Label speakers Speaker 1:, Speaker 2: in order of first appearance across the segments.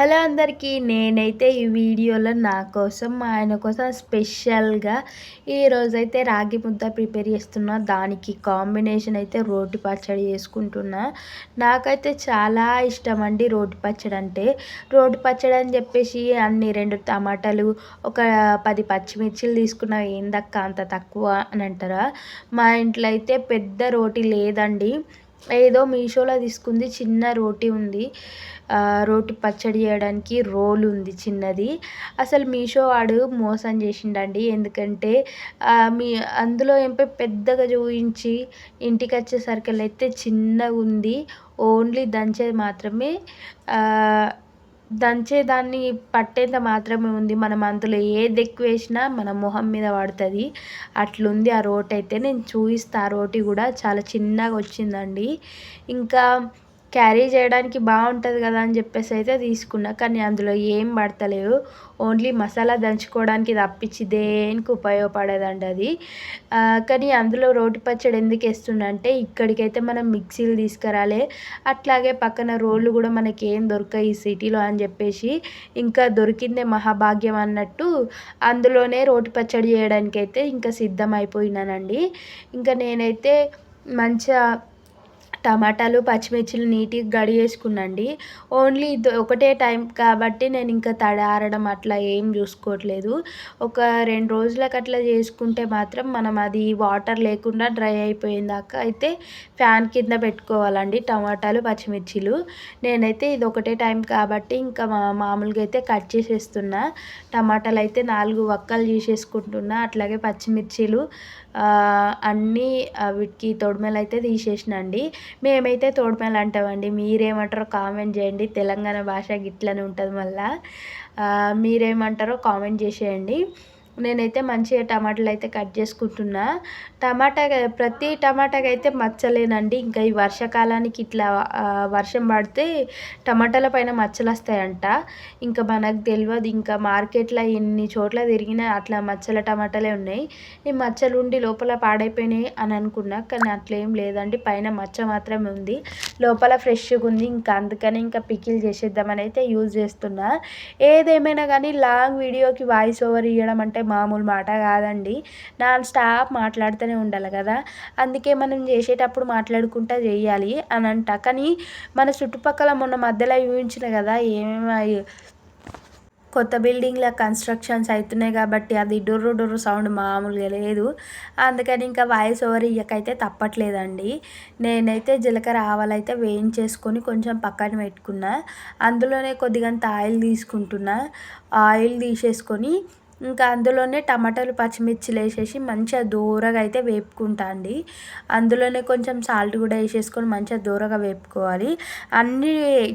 Speaker 1: Hello అందరికీ నేనైతే ఈ వీడియోలో నా కోసం మా ఆయన కోసం స్పెషల్గా ఈరోజైతే రాగి ముద్ద ప్రిపేర్ చేస్తున్నా. దానికి కాంబినేషన్ అయితే రోటి పచ్చడి చేసుకుంటున్నా. నాకైతే చాలా ఇష్టం అండి రోటి పచ్చడి అంటే. రోటి పచ్చడి అని చెప్పేసి అన్ని రెండు టమాటాలు ఒక పది పచ్చిమిర్చిలు తీసుకున్నా ఏందక్క అంత తక్కువ అని అంటారా? మా ఇంట్లో అయితే పెద్ద రోటి లేదండి. ఏదో మీషోలో తీసుకుంది చిన్న రోటి ఉంది. రోటి పచ్చడి చేయడానికి రోల్ ఉంది చిన్నది. అసలు మీషో వాడు మోసం చేసిండండి. ఎందుకంటే మీ అందులో ఏంపై పెద్దగా చూపించి ఇంటికి వచ్చేసరికి అయితే చిన్నగా ఉంది ఓన్లీ దంచేది మాత్రమే. దంచేదాన్ని పట్టేంత మాత్రమే ఉంది. మనం అందులో ఏది ఎక్కువ వేసినా మన మొహం మీద పడుతుంది. అట్లుంది ఆ రోటి అయితే నేను చూపిస్తా ఆ రోటి కూడా చాలా చిన్నగా వచ్చిందండి. ఇంకా క్యారీ చేయడానికి బాగుంటుంది కదా అని చెప్పేసి అయితే తీసుకున్నా. కానీ అందులో ఏం పడతలేవు ఓన్లీ మసాలా దంచుకోవడానికి తప్పించి దేనికి ఉపయోగపడేదండి అది. కానీ అందులో రోటి పచ్చడి ఎందుకు వేస్తుండంటే ఇక్కడికైతే మనం మిక్సీలు తీసుకురాలే. అట్లాగే పక్కన రోళ్ళు కూడా మనకి ఏం దొరకాయి ఈ సిటీలో అని చెప్పేసి ఇంకా దొరికిందే మహాభాగ్యం అన్నట్టు అందులోనే రోటి పచ్చడి చేయడానికైతే ఇంకా సిద్ధం అయిపోయినానండి ఇంకా నేనైతే మంచిగా టమాటాలు పచ్చిమిర్చిలు నీట్గా గడిగేసుకున్నాండి ఓన్లీ ఒకటే టైం కాబట్టి నేను ఇంకా తడారడం ఆరడం అట్లా ఏం చూసుకోవట్లేదు. ఒక రెండు రోజులకు అట్లా చేసుకుంటే మాత్రం మనం అది వాటర్ లేకుండా డ్రై అయిపోయిన దాకా అయితే ఫ్యాన్ కింద పెట్టుకోవాలండి టమాటాలు పచ్చిమిర్చిలు. నేనైతే ఇది ఒకటే టైం కాబట్టి ఇంకా మామూలుగా అయితే కట్ చేసేస్తున్నా. టమాటాలు అయితే నాలుగు వక్కలు చేసేసుకుంటున్నా అట్లాగే పచ్చిమిర్చిలు అన్నీ వీటికి తొడిమెలు అయితే మేమైతే తోడుమెలు అంటామండి. మీరేమంటారో కామెంట్ చేయండి. తెలంగాణ భాష గిట్లనే ఉంటుంది మళ్ళీ. మీరేమంటారో కామెంట్ చేసేయండి. నేనైతే మంచిగా టమాటాలు అయితే కట్ చేసుకుంటున్నా. టమాటా ప్రతి టమాటాకి అయితే మచ్చలేనండి. ఇంకా ఈ వర్షాకాలానికి ఇట్లా వర్షం పడితే టమాటాల పైన మచ్చలు వస్తాయంట ఇంకా మనకు తెలియదు ఇంకా మార్కెట్లో ఎన్ని చోట్ల తిరిగినా అట్లా మచ్చల టమాటాలే ఉన్నాయి. ఈ మచ్చలు ఉండి లోపల పాడైపోయినాయి అని అనుకున్నా కానీ అట్లా ఏం లేదండి. పైన మచ్చ మాత్రమే ఉంది. లోపల ఫ్రెష్గా ఉంది ఇంకా అందుకని ఇంకా పికిల్ చేసేద్దామని అయితే యూజ్ చేస్తున్నా. ఏదేమైనా కానీ లాంగ్ వీడియోకి వాయిస్ ఓవర్ ఇవ్వడం అంటే మామూలు మాట కాదండి. నాన్ స్టాప్ మాట్లాడుతూనే ఉండాలి కదా. అందుకే మనం చేసేటప్పుడు మాట్లాడుకుంటా చేయాలి అని అంట. కానీ మన చుట్టుపక్కల మొన్న మధ్యలో ఊహించిన కదా ఏమేమి కొత్త బిల్డింగ్ల కన్స్ట్రక్షన్స్ అవుతున్నాయి కాబట్టి అది డొర్రు డొర్రు సౌండ్ మామూలుగా లేదు. అందుకని ఇంకా వాయిస్ ఓవర్ ఇయ్యకైతే తప్పట్లేదండి. నేనైతే జీలకర్ర ఆవాలైతే వేయించేసుకొని కొంచెం పక్కన పెట్టుకున్నా. అందులోనే కొద్దిగంత ఆయిల్ తీసుకుంటున్నా. ఆయిల్ తీసేసుకొని ఇంకా అందులోనే టమాటాలు పచ్చిమిర్చిలు వేసేసి మంచిగా దూరగా అయితే వేపుకుంటా అండి. అందులోనే కొంచెం సాల్ట్ కూడా వేసేసుకొని మంచిగా దూరగా వేపుకోవాలి. అన్నీ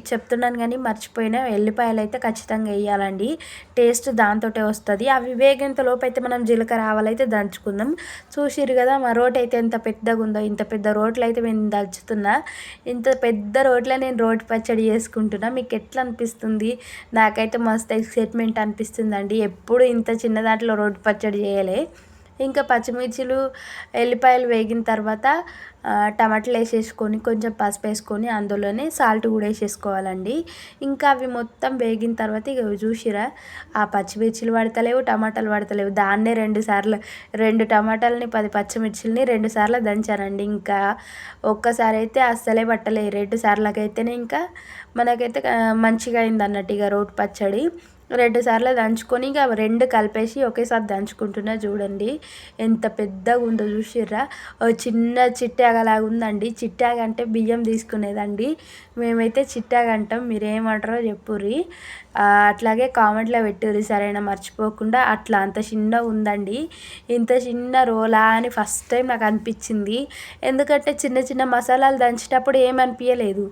Speaker 1: చెప్తున్నాను కానీ మర్చిపోయినా ఎల్లిపాయలు అయితే ఖచ్చితంగా వేయాలండి. టేస్ట్ దాంతో వస్తుంది. అవి వేగేంతలోపు అయితే మనం జీలకర్ర ఆవాలైతే దంచుకుందాం. చూసిరు కదా మా రోట్ అయితే ఎంత పెద్దగా ఉందో ఇంత పెద్ద రోట్లు అయితే మేము దంచుతున్నా. ఇంత పెద్ద రోట్లో నేను రోటి పచ్చడి చేసుకుంటున్నా. మీకు ఎట్లా అనిపిస్తుంది? నాకైతే మస్తు ఎక్సైట్మెంట్ అనిపిస్తుందండి. ఎప్పుడు ఇంత చిన్న దాంట్లో రోటి పచ్చడి చేయలే. ఇంకా పచ్చిమిర్చిలు ఎల్లిపాయలు వేగిన తర్వాత టమాటాలు వేసేసుకొని కొంచెం పసుపు వేసుకొని అందులోనే సాల్ట్ కూడా వేసేసుకోవాలండి. ఇంకా అవి మొత్తం వేగిన తర్వాత ఇక చూసిరా ఆ పచ్చిమిర్చిలు పడతలేవు టమాటాలు పడతలేవు దాన్నే రెండు సార్లు రెండు టమాటాలని పది పచ్చిమిర్చిలని రెండు సార్లు దంచానండి. ఇంకా ఒక్కసారి అయితే అస్సలే పట్టలేదు రెండు సార్లకైతేనే ఇంకా మనకైతే మంచిగా అయింది అన్నట్టు ఇక రోటి పచ్చడి. రెండు సార్లు దంచుకొని ఇక రెండు కలిపేసి ఒకేసారి దంచుకుంటున్నా చూడండి. ఎంత పెద్దగా ఉందో చూసిర్రా చిన్న చిట్టాగలాగా ఉందండి. చిట్టాగ అంటే బియ్యం తీసుకునేదండి. మేమైతే చిట్టాగ అంటాం. మీరేమంటారో చెప్పుర్రి. అట్లాగే కామెంట్లో పెట్టుర్రి. సరైన మర్చిపోకుండా అట్లా అంత చిన్న ఉందండి. ఇంత చిన్న రోలా అని ఫస్ట్ టైం నాకు అనిపించింది. ఎందుకంటే చిన్న చిన్న మసాలాలు దంచేటప్పుడు ఏమనిపించలేదు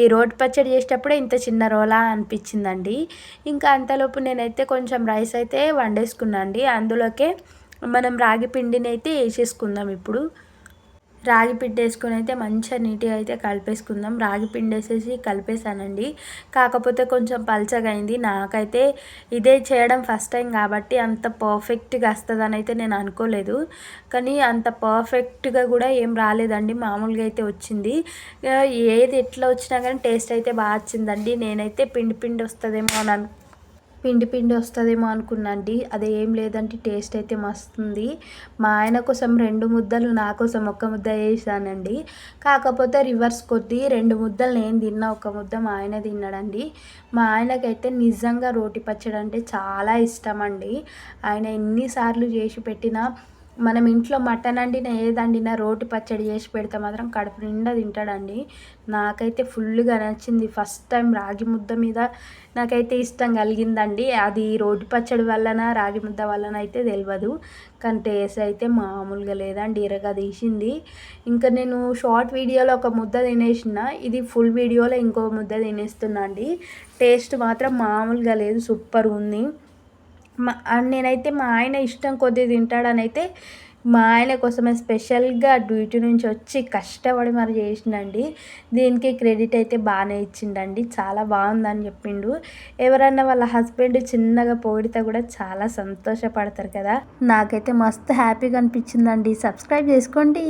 Speaker 1: ఈ రోడ్ పచ్చడి చేసేటప్పుడే ఇంత చిన్న రోలా అనిపించిందండి. ఇంకా అంత అంతలోపు నేనైతే కొంచెం రైస్ అయితే వండేసుకున్నాను అండి అందులోకే మనం రాగి పిండిని అయితే వేసేసుకుందాం ఇప్పుడు. రాగి పిండి వేసుకొని అయితే మంచిగా నీట్గా అయితే కలిపేసుకుందాం. రాగి పిండి వేసేసి కలిపేసానండి కాకపోతే కొంచెం పల్చగా అయింది. నాకైతే ఇదే చేయడం ఫస్ట్ టైం కాబట్టి అంత పర్ఫెక్ట్గా వస్తుందని అయితే నేను అనుకోలేదు. కానీ అంత పర్ఫెక్ట్గా కూడా ఏం రాలేదండి. మామూలుగా అయితే వచ్చింది. ఏది ఎట్లా వచ్చినా కానీ టేస్ట్ అయితే బాగా వచ్చిందండి. నేనైతే పిండి పిండి వస్తుందేమో అని పిండి పిండి వస్తుందేమో అనుకున్నాండి. అది ఏం లేదంటే టేస్ట్ అయితే మస్తుంది. మా ఆయన కోసం రెండు ముద్దలు నా కోసం ఒక్క ముద్ద వేసానండి కాకపోతే రివర్స్ కొద్ది రెండు ముద్దలు నేను తిన్నా ఒక ముద్ద మా ఆయన తిన్నాడండి. మా ఆయనకైతే నిజంగా రోటి పచ్చడి అంటే చాలా ఇష్టం అండి ఆయన ఎన్నిసార్లు చేసి పెట్టినా మనం ఇంట్లో మటన్ వండినా ఏది రోటి పచ్చడి చేసి పెడితే మాత్రం కడుపు నిండా తింటాడండి. నాకైతే ఫుల్గా నచ్చింది. ఫస్ట్ టైం రాగి ముద్ద మీద నాకైతే ఇష్టం కలిగిందండి. అది రోటి పచ్చడి వలన రాగి ముద్ద వలన అయితే తెలియదు కానీ టేస్ట్ అయితే మామూలుగా లేదండి. ఇరగా తీసింది. ఇంకా నేను షార్ట్ వీడియోలో ఒక ముద్ద తినేసిన. ఇది ఫుల్ వీడియోలో ఇంకో ముద్ద తినేస్తున్నా అండి. టేస్ట్ మాత్రం మామూలుగా లేదు. సూపర్ ఉంది. మా నేనైతే మా ఆయన ఇష్టం కొద్దీ తింటాడని అయితే మా ఆయన కోసమే స్పెషల్గా డ్యూటీ నుంచి వచ్చి కష్టపడి మరి చేసిండండి. దీనికి క్రెడిట్ అయితే బాగానే ఇచ్చిండండి. చాలా బాగుందని చెప్పిండు. ఎవరన్నా వాళ్ళ హస్బెండ్ చిన్నగా పోడితే కూడా చాలా సంతోషపడతారు కదా. నాకైతే మస్తు హ్యాపీగా అనిపించిందండి. సబ్స్క్రైబ్ చేసుకోండి.